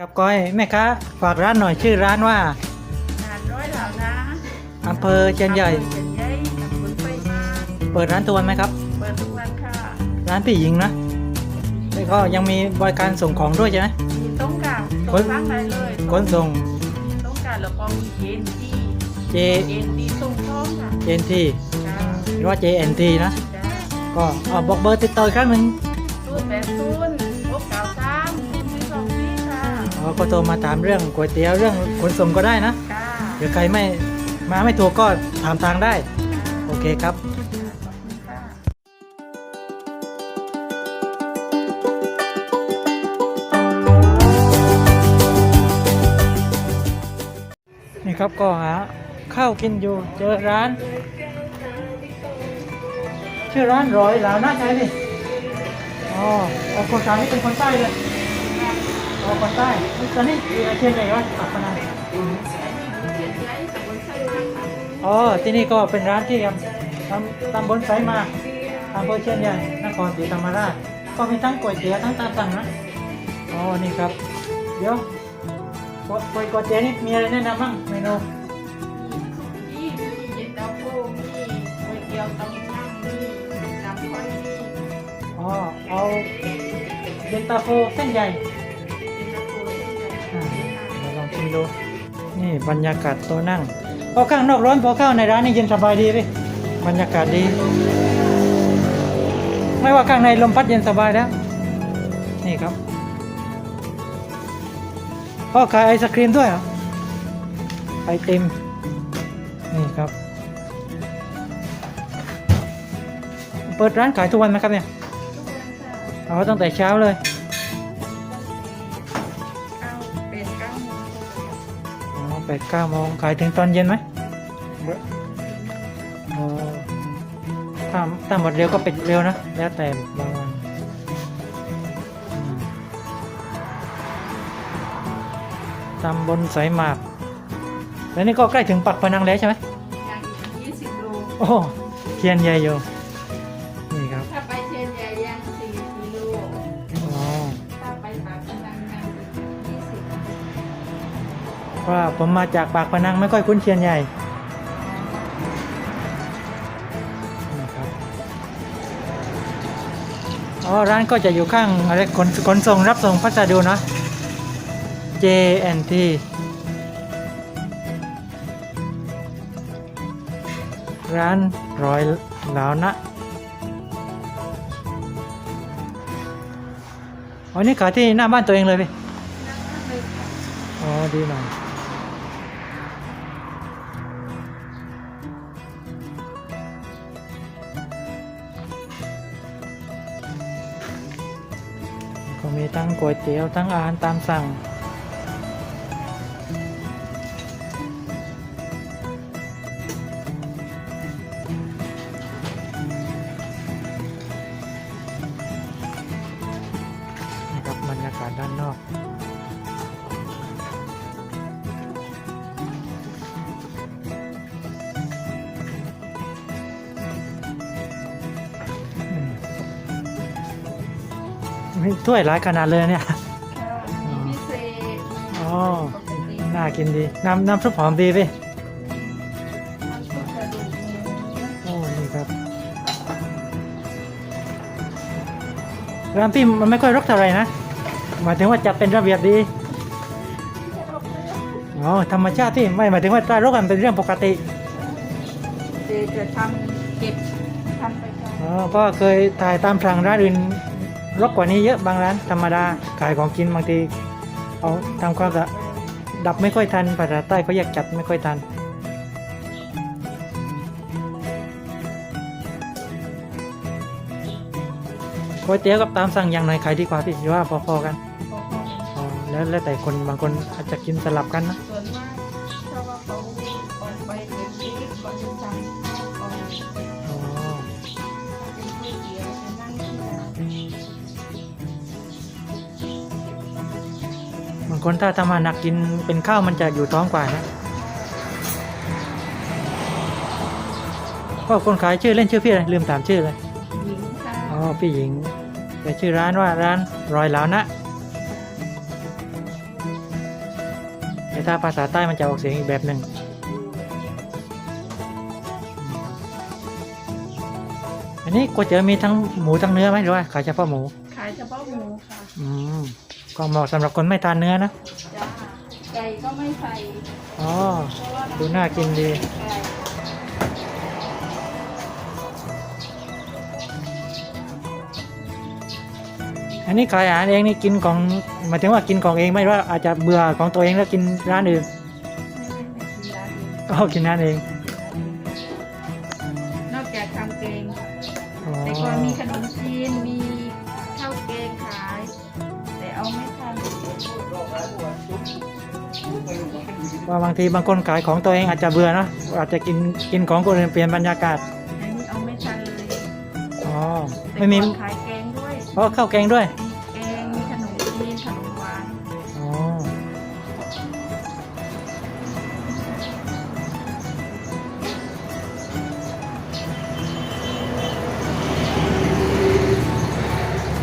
กับก้อยแม่ค้าฝากร้านหน่อยชื่อร้านว่างานร้อยเหล่านะอำเภอเชียนใหญ่อำเภอเชียนใหญ่ตำบลไฟมาเปิดร้านทุกวันไหมครับ เปิดทุกวันค่ะร้านพี่หญิงนะแล้วก็ยังมีบริการส่งของด้วยใช่ไหม มีต้องการขส่นงทางไหนเลยขนส่งมีต้องการแล้วก็มีเอ็นที J เอ็นทีส่งพร้อมค่ะ JNT จ้าหรือว่า JNT นะ จ้าก็เอาบอกเบอร์ติดต่ออีกครั้งหนึ่งศูนย์แปดศูน ค่ะอ๋อก็โทรมาถามเรื่องก๋วยเตี๋ยวเรื่องขนส่งก็ได้นะค่ะหรือใครไม่มาไม่ถูกก็ถามทางได้ โอเคครับ ขอบคุณค่ะ นี่ครับก็หาข้าวกินอยู่เจอร้าน ชื่อร้านร้อยหลาวน่าใช่ดิอ๋อเอาคนกลางนี่เป็นคนใต้เลย อ๋อคนใต้ตอนนี้อยู่ในเชียงใหญ่ก็ปักพนังเชียนใหญ่ตำบลไฟมาค่ะอ๋อที่นี่ก็เป็นร้านที่ทำตำบลไสมาอำเภอเชียงใหญ่นครศรีธรรมราช ก็มีทั้งก๋วยเตี๋ยวทั้งตามสั่งนะอ๋อนี่ครับ เดี๋ยวก๋วยก๋วยก๋วยเตี๋ยวนี่มีอะไรแนะนำบ้างเมนูมีมีเย็นตาโฟมีก๋วยเตี๋ยวต้มยำมีน้ำข้อยมีอ๋อเอาเย็นตาโฟเส้นใหญ่ มดู นี่บรรยากาศโต๊ะนั่งพอข้างนอกร้อนพอเข้าในร้านนี่เย็นสบายดีพี่บรรยากาศดี ไม่ว่าข้างในลมพัดเย็นสบายแล้ว นี่ครับพ่อขายไอศครีมด้วยเหรอไอติม นี่ครับ เปิดร้านขายทุกวันไหมครับเนี่ยอ๋อตั้งแต่เช้าเลย แปดเก้าโมงขายถึงตอนเย็นไหมอ๋อถ้าถ้าหมดเร็วก็ปิดเร็วนะ แล้วแต่บางวันอืมตำบลสายหมาก แล้วนี่ก็ใกล้ถึงปักพนังแล้วใช่ไหมโอ้เทียนใหญ่อยู่ เพราะว่าผมมาจากปากพนังไม่ค่อยคุ้นเทียนใหญ่นี่ครับอ๋อร้านก็จะอยู่ข้างอะไรขนขนส่งรับส่งพัสดุนะ JNT ร้านร้อยเหลานะอ๋อนี่ขายที่หน้าบ้านตัวเองเลยพี่ อ๋อ ดีหน่อย ก๋วยเตี๋ยวทั้งอาหารตามสั่ง มีถ้วยหลายขนาดเลยเนี่ยมีพิเศษอ๋อปกติน่ากินดี น้ำน้ำซุปหอมดีพี่น้ำซุปกระดูกหมูโอ้นี่ครับร้านพี่มันไม่ค่อยรกเท่าไหร่นะหมายถึงว่าจัดเป็นระเบียบดีอ๋อธรรมชาติที่ไม่หมายถึงว่าถ้ารกมันเป็นเรื่องปกติเจจะทำเก็บทำไปก่อนอ๋อเพราะเคยถ่ายตามสั่งร้านอื่น รกกว่านี้เยอะบางร้านธรรมดาขายของกินบางทีเอาทำความสะอาดดับไม่ค่อยทันภาษาใต้เขาแยกจัดไม่ค่อยทัน ก๋วยเตี๋ยวกับตามสั่งอย่างไหนขายดีกว่าพี่หรือว่าพอๆกันพอๆกันอ๋อแล้วแล้วแต่คนบางคนอาจจะกินสลับกันนะ ส่วนมากถ้าว่าเขาออกไปเป็นชีวิตก็จะสั่ง คนถ้าทำมาหนักกินเป็นข้าวมันจะอยู่ท้องกว่านะก็คนขายชื่อเล่นชื่อพี่อะไรลืมถามชื่อเลยหญิงค่ะอ๋อพี่หญิงแต่ชื่อร้านว่าร้านรอยเหลานะแต่ถ้าภาษาใต้มันจะออกเสียงอีกแบบหนึ่งอันนี้ก๋วยเตี๋ยวมีทั้งหมูทั้งเนื้อไหมหรือว่าขายเฉพาะหมู ขายเฉพาะหมูค่ะ อืม ก็เหมาะสำหรับคนไม่ทานเนื้อนะ จ้าไก่ก็ไม่ใส่อ๋อ เพราะว่าดูน่ากินดี ไก่อันนี้ขายอาหารเองนี่กินของหมายถึงว่ากินของเองไม่ว่าอาจจะเบื่อของตัวเองแล้วกินร้านอื่นไม่ไม่ไม่กินร้านอื่นก็กินร้านเองนอกจากทำเกงค่ะอ๋อแต่ก่อนมีขนม ว่าบางทีบางคนขายของตัวเองอาจจะเบื่อเนอะอาจจะกินกินของคนอื่นเปลี่ยนบรรยากาศอันนี้เอาไม่ทันเลยอ๋อแต่ไม่มีก่อนขายแกงด้วยอ๋อข้าวแกงด้วยมีแกงมีขนมจีนขนมหวานอ๋อ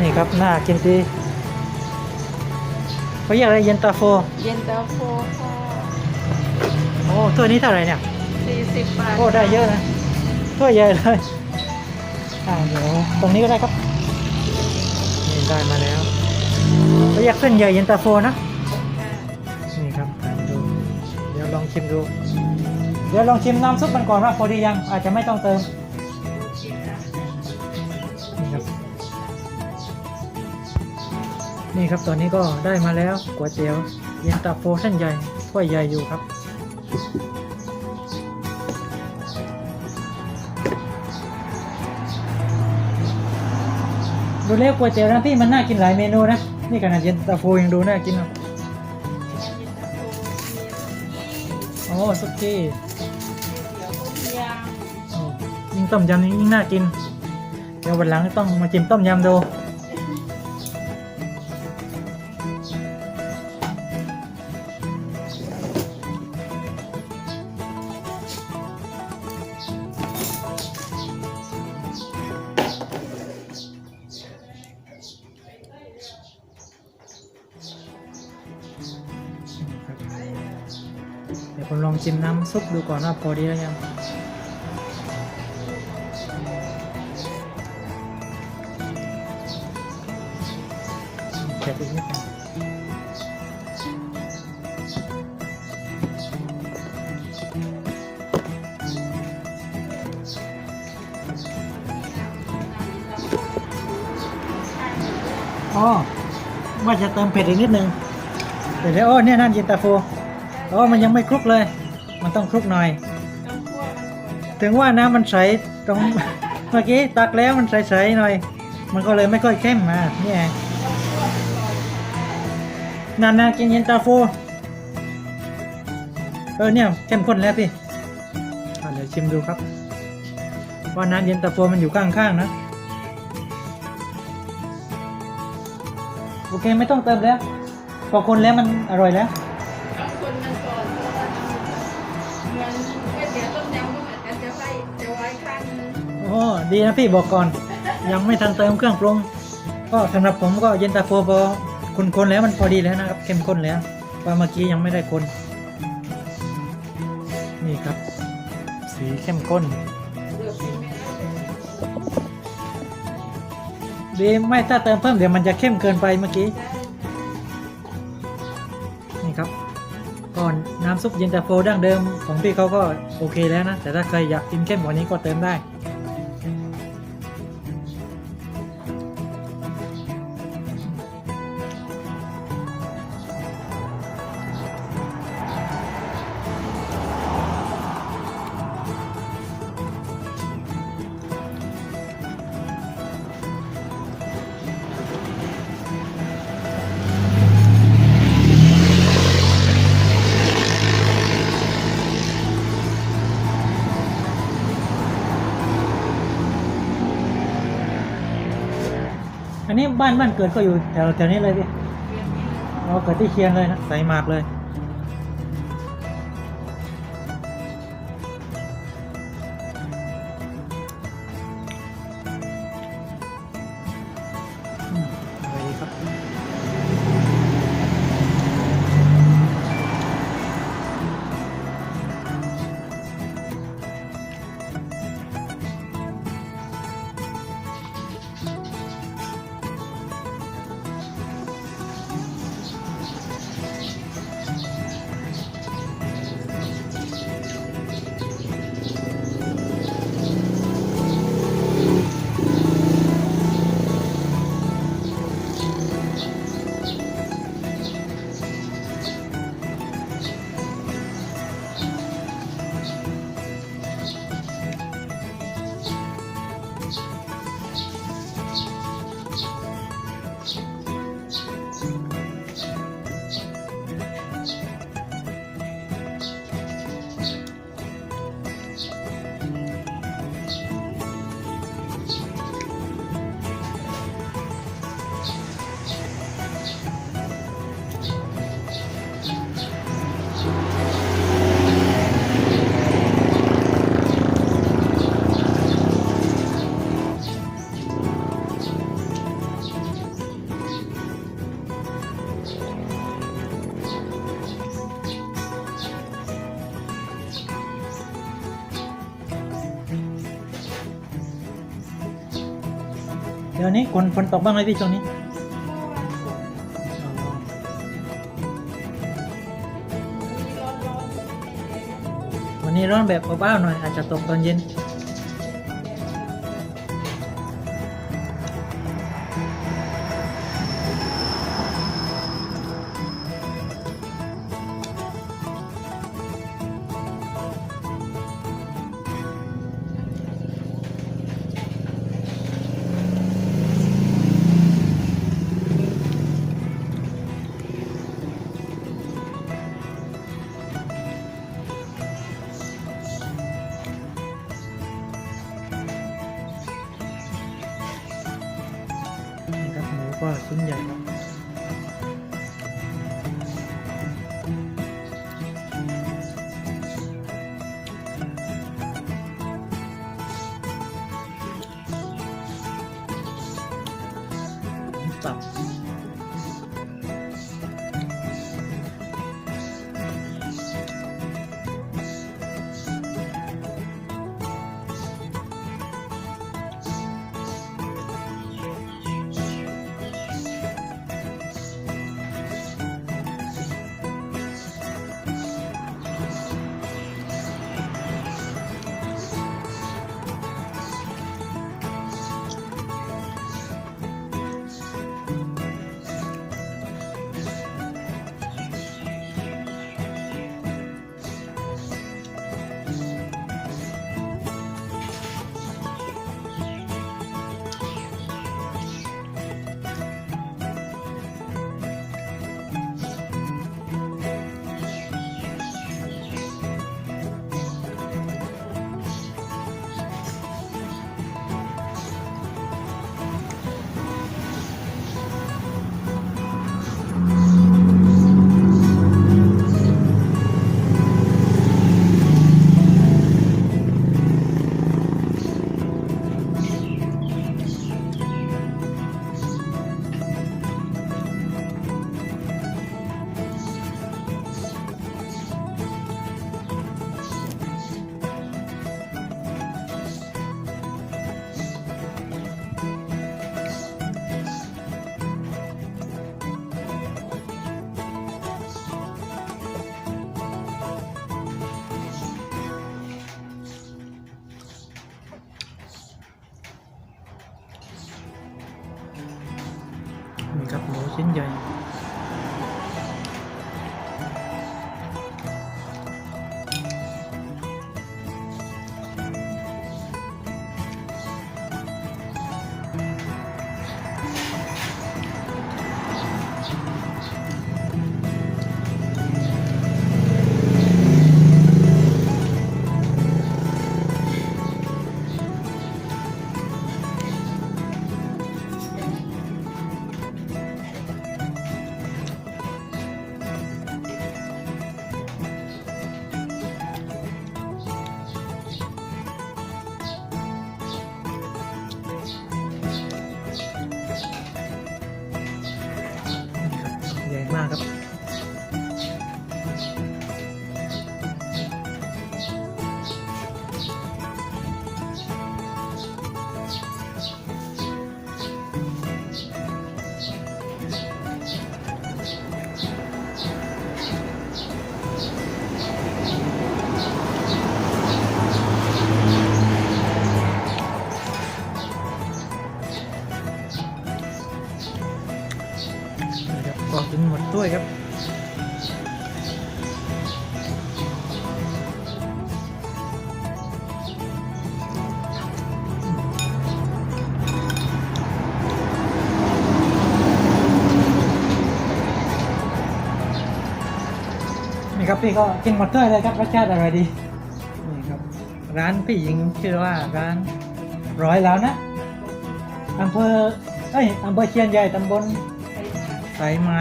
นี่ครับน่ากินดีเขาเรียกอะไรเย็นตาโฟ เย็นตาโฟค่ะ โอ้ถ้วยนี้เท่าไหร่เนี่ยสี่สิบบาทโอ้ได้เยอะนะถ้วยใหญ่เลยอ่าเดี๋ยวตรงนี้ก็ได้ครับนี่ได้มาแล้วเขาเรียกเส้นใหญ่เย็นตาโฟนะนี่ครับลองดูเดี๋ยวลองชิมดูเดี๋ยวลองชิมน้ำซุปมันก่อนว่าพอดียังอาจจะไม่ต้องเติมนี่ครับนี่ครับตอนนี้ก็ได้มาแล้วก๋วยเตี๋ยวเย็นตาโฟเส้นใหญ่ถ้วยใหญ่อยู่ครับ ดูแล้วก๋วยเตี๋ยวนะพี่มันน่ากินหลายเมนูนะ นี่ขนาดเย็นตาโฟยังดูน่ากินอะโอ้สุกี้เดี๋ยวต้มยโอ้ยิ่งต้มยำนี่ยิ่งน่ากิน เดี๋ยววันหลังต้องมาจิ้มต้มยำดู ผมลองชิมน้ำซุปดูก่อนว่าพอดีแล้วยังแค่อีกนิดหนึงอ๋อว่าจะเติมเผ็ดอีกนิดนึงเดี๋ยวเดี๋ยวโอ้เนี่ยนั่นเย็นตาโฟ อ๋อมันยังไม่คลุกเลย มันต้องคลุกหน่อยำต้องคั่วมันก่อนถึงว่าน้ำมันใสตรงเมื่อกี้ตักแล้วมันใสๆหน่อย มันก็เลยไม่ค่อยเข้มมาเนี่ยนานๆกินเย็นตาโฟเออเนี่ยเข้มข้นแล้วพี่อะเดี๋ยวชิมดูครับว่าน้ำเย็นตาโฟมันอยู่ข้างๆนะโอเคไม่ต้องเติมแล้วพอคนแล้วมันอร่อยแล้ว โอ้ดีนะพี่บอกก่อน ยังไม่ทันเติมเครื่องปรุง ก็สำหรับผมก็เย็นตาโฟพอคนๆแล้วมันพอดีแล้วนะครับเข้มข้นแล้วเพราะเมื่อกี้ยังไม่ได้คน นี่ครับ สีเข้มข้นดีไม่ถ้าเติมเพิ่มเดี๋ยวมันจะเข้มเกินไปเมื่อกี้ นี่ครับก่อนน้ำซุปเย็นตาโฟดั้งเดิมของพี่เขาก็โอเคแล้วนะ แต่ถ้าใครอยากกินเข้มกว่านี้ก็เติมได้ บ้านบ้านเกิดก็อยู่แถวแถวนี้เลยพี่เราเกิดที่เชียงเลยนะใสมากเลย เดี๋ยวนี้ฝนตกบ้างไหมพี่ช่วงนี้วันศุกร์อ๋อมีร้อนร้อนๆวันนี้ร้อนแบบเบาๆหน่อยอาจจะตกตอนเย็น ครับห นี่ครับห ครับพี่ก็กินหมดด้วยเลยครับรสชาติอร่อยดีนี่ครับ ร้านพี่หญิงชื่อว่าร้านร้อยแล้วนะอำเภอเอ้ยอำเภอเชียนใหญ่ตำบลไสมา